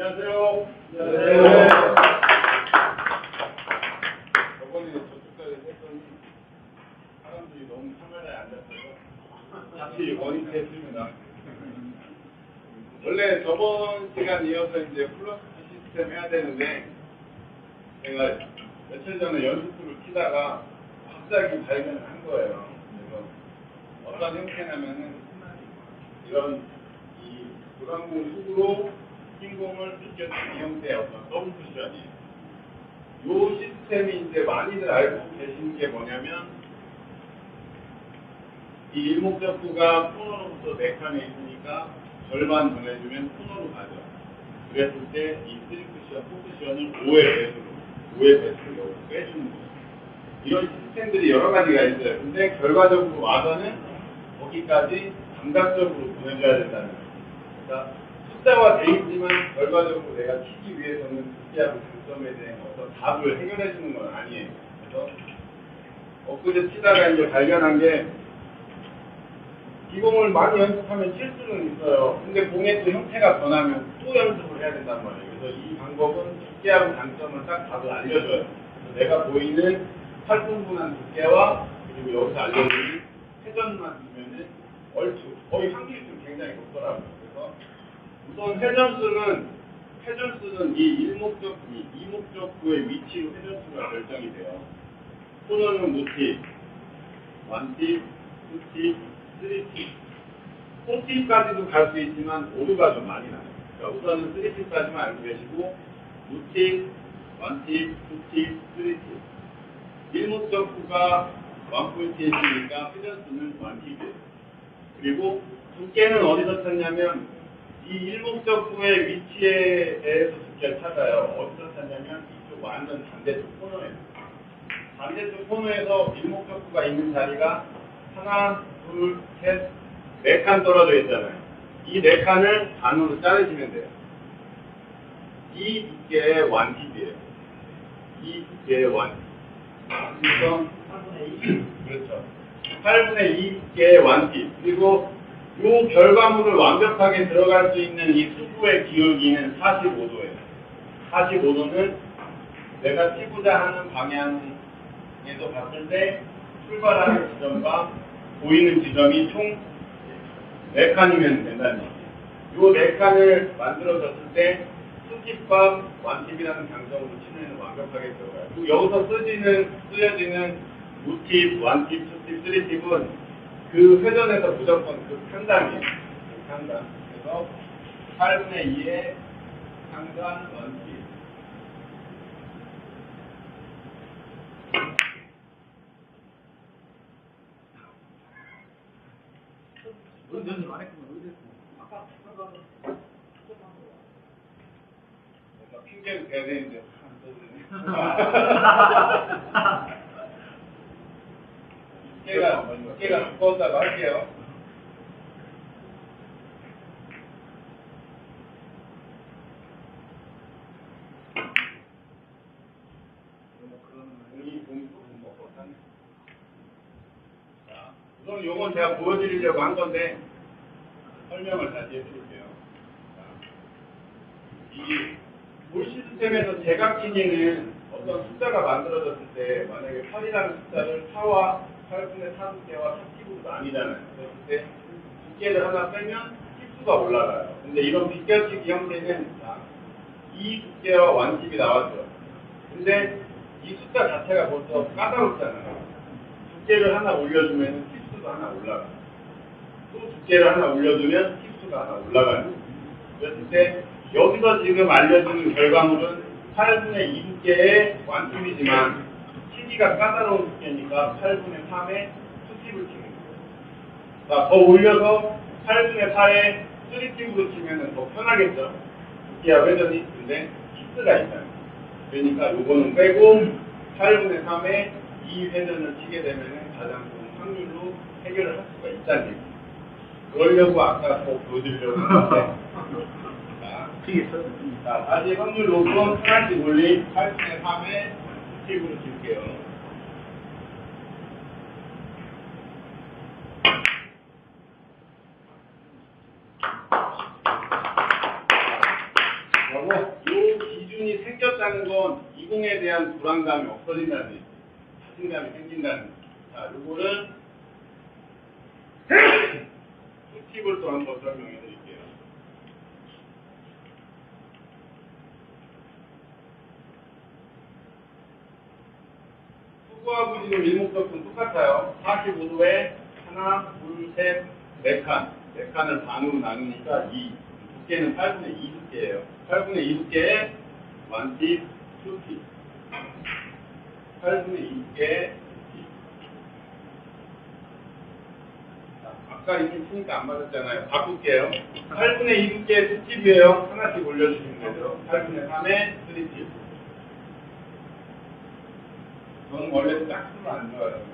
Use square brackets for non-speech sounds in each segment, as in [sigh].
안녕하세요. 네. 저번에 저쪽까지 했더니 사람들이 너무 카메라에 앉았어요. 다시 원위치했습니다. 원래 저번 시간 이어서 이제 플러스 시스템 해야 되는데 제가 며칠 전에 연습부를 키다가 갑자기 발견을 한 거예요. 그래서 어떤 형태냐면은 이런 이 불안공 속으로 흰 공을 느껴주는 이 형태의 어떤 더블 쿠션이에요. 이 시스템이 이제 많이들 알고 계신 게 뭐냐면 이 일목적구가 코너로부터 네 칸에 있으니까 절반 전해주면 코너로 가죠. 그랬을 때이 3쿠션, 4쿠션을 5의 배수로, 5의 배수로 빼주는 거죠. 이런 시스템들이 여러 가지가 있어요. 근데 결과적으로 와서는 거기까지 감각적으로 보내줘야 된다는 거예요. 그러니까 숫자화 돼 있지만 결과적으로 내가 치기 위해서는 숫자하고 장점에 대한 어떤 답을 해결해 주는 건 아니에요. 그래서 엊그제 치다가 이제 발견한 게 기공을 많이 연습하면 칠 수는 있어요. 근데 공의 또 형태가 변하면 또 연습을 해야 된단 말이에요. 그래서 이 방법은 두께하고 장점을 딱 답을 알려줘요. 내가 보이는 팔분분한 두께와 그리고 여기서 알려주는 회전만 두면은 얼추 거의 확률이 굉장히 높더라고요. 그래서 우선 회전수는 회전수는 이 일목적 이 이목적구의 위치로 회전수가 결정이 돼요. 코너는 무팁, 원팁, 투팁, 쓰리팁, 포팁까지도 갈 수 있지만 오류가 좀 많이 나요. 그러니까 우선은 쓰리팁까지만 알고 계시고 무팁, 원팁, 투팁, 쓰리팁. 일목적구가 원포인트이니까 회전수는 원팁이에요. 그리고 두께는 어디서 찾냐면 이 일목적구의 위치에 대해서 두께를 찾아요. 어디서 찾냐면 이쪽 완전 반대쪽 코너에서. 반대쪽 코너에서 일목적구가 있는 자리가 하나, 둘, 셋, 네 칸 떨어져 있잖아요. 이 네 칸을 반으로 자르시면 돼요. 이 두께의 완팁이에요. 이 두께의 완팁. 그래서 [clears throat] 그렇죠. 8분의 2 두께의 완팁. 그리고 이 결과물을 완벽하게 들어갈 수 있는 이 수구의 기울기는 45도예요. 45도는 내가 치고자 하는 방향에서 봤을 때 출발하는 지점과 보이는 지점이 총 4칸이면 된다는 얘기예요. 이 4칸을 만들어졌을 때 수팁과 완팁이라는 장점으로 치는 완벽하게 들어가요. 그리고 여기서 쓰지는, 쓰여지는 무팁, 완팁, 수팁, 쓰리팁은 그 회전에서 무조건 그 상단이에요. 그 상단. 그래서 8분의 2의 상단 원팁. 연습 안 했구나. 어디 됐어? 뭔가 핑계를 대야 되는데 안 떠드네. [laughs] 핑계가, 핑계가 두꺼웠다고 할게요. 이 우선 요건 제가 보여드리려고 한 건데 설명을 다시 해드릴게요. 자, 이볼 시스템에서 제각진이는 어떤 숫자가 만들어졌을 때 만약에 8이라는 숫자를 4와 8분의 4 두께와 4팁으로 나뉘잖아요. 그랬을 때 두께를 하나 빼면 팁수가 올라가요. 근데 이런 비껴치기 형태는 자, 이 두께와 완팁이 나왔죠. 근데 이 숫자 자체가 벌써 까다롭잖아요. 두께를 하나 올려주면 팁수가 하나 올라가요. 또 두께를 하나 올려주면 팁수가 하나 올라가요. 그랬을 때 여기서 지금 알려주는 결과물은 8분의 2 두께의 완팁이지만 치기가 까다로운 두께니까 8분의 3에 투팁을 치는 거예요. 자, 더 올려서 8분의 4에 3팁으로 치면 더 편하겠죠. 두께와 회전이 근데 키스가 있잖아요. 그러니까 요거는 빼고 8분의 3에 이 회전을 치게 되면 가장 좋은 확률로 해결을 할 수가 있다는 얘기예요. 그러려고 아까 더 보여드리려고 했는데 [laughs] 자, 다시 확률 놓고 하나씩 올린 8분의 3에 팁으로 칠게요. 여보, 요 기준이 생겼다는 건 이공에 대한 불안감이 없어진다는 얘기. 자신감이 생긴다는 얘기. 자, 요거를 팁을 또 한 번 설명해 드릴게요. 수구하고 지금 일목적분 똑같아요. 45도에 하나, 둘, 셋, 네 칸. 네 칸을 반으로 나누니까 2. 두께는 8분의 2 두께예요. 8분의 2 두께에 1팁, 2팁. 8분의 2 두께, 2팁. 자, 아까 이미 치니까 안 맞았잖아요. 바꿀게요. 8분의 2 두께 2팁이에요. 하나씩 올려주시면 되죠. 8분의 3에 3팁. 저는 원래 짝수는 안 좋아해요.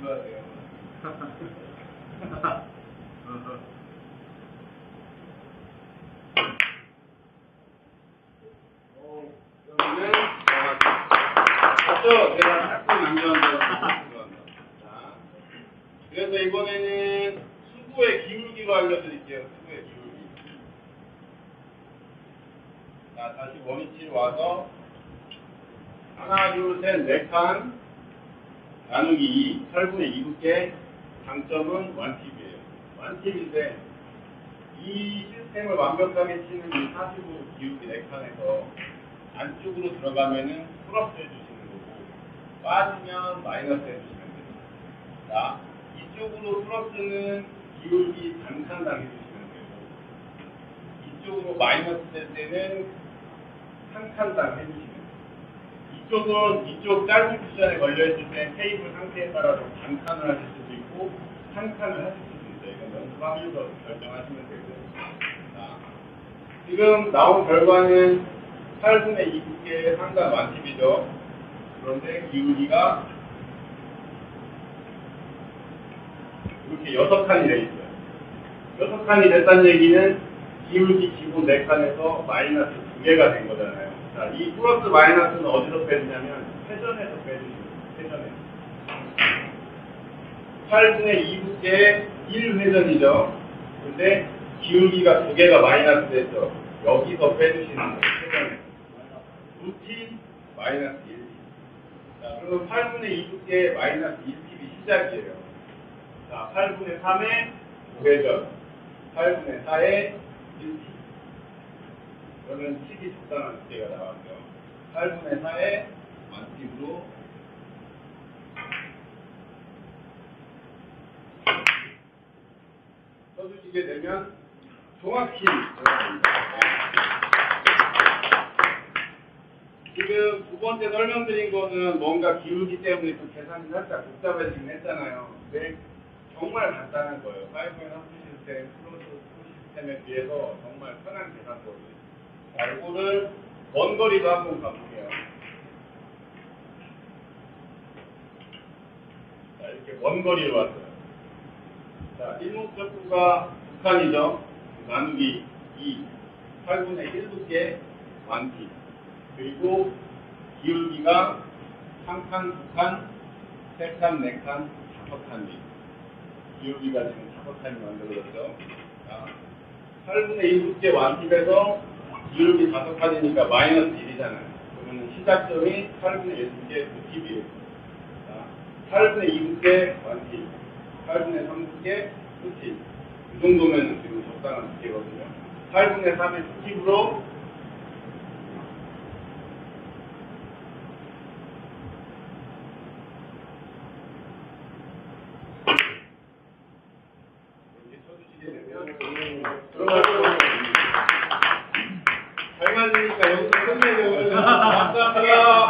좋아해요. 제가 짝수 자, 그래서 이번에는 수구의 기울기로 알려드릴게요. 수구의 기울기. 자, 다시 원위치로 와서 하나, 둘, 셋, 네 칸 나누기 2, 8분의 2 두께 장점은 완팁이에요. 완팁인데 이 시스템을 완벽하게 치는 이 45 기울기 4칸에서 안쪽으로 들어가면은 플러스 해주시는 거고 빠지면 마이너스 해주시면 됩니다. 자, 이쪽으로 플러스는 기울기 단칸 당 해주시면 되고 이쪽으로 마이너스 될 때는 한 칸당 해주시면 돼요. 이쪽은 이쪽 짧은 쿠션에 걸려있을 때 테이블 상태에 따라서 반칸을 하실 수도 있고 한 칸을 하실 수도 있어요. 이건 연습하면서 결정하시면 되고 자, 지금 나온 결과는 8분의 2 두께의 상단 완팁이죠. 그런데 기울기가 이렇게 6칸이 되어 있어요. 6칸이 됐다는 얘기는 기울기 기본 4칸에서 마이너스 2개가 된 거잖아요. 자, 이 플러스 마이너스는 어디서 빼주냐면 회전에서 빼주시면 회전에서. 8분의 2 두께의 1회전이죠. 근데 기울기가 2개가 마이너스 됐죠. 여기서 빼주시는 거예요. 회전에서. 2t 마이너스 1t. 자, 그럼 8분의 2 두께의 마이너스 1t이 시작이에요. 자, 8분의 3의 5회전. 8분의 4의 1t. 그러면 팁이 적당한 두께가 나왔죠. 8분의 4의 만팁으로 써주시게 되면 정확히. 지금 두 번째 설명드린 거는 뭔가 기울기 때문에 좀 계산이 살짝 복잡해지긴 했잖아요. 근데 정말 간단한 거예요. 파이브의 함수 시스템, 플로트 시스템에 비해서 정말 편한 계산법이에요. 자, 이거를 먼 거리로 한번 가볼게요. 자, 이렇게 먼 거리로 왔어요. 자, 일목적구가 2칸이죠. 나누기 2, 8분의 1 두께 완티. 그리고 기울기가 3칸, 2칸, 3칸, 4칸, 5칸이. 기울기가 지금 5칸이 만들어졌죠. 자, 8분의 1 두께 완팁에서 기울기 5칸이니까 마이너스 1이잖아요. 그러면 시작점이 8분의 1 두께 9팁이에요. 자, 8분의 2 두께 완팁, 8분의 3 두께 9팁. 이 정도면 지금 적당한 두께거든요. 8분의 3의 9팁으로 Alhamdulillah.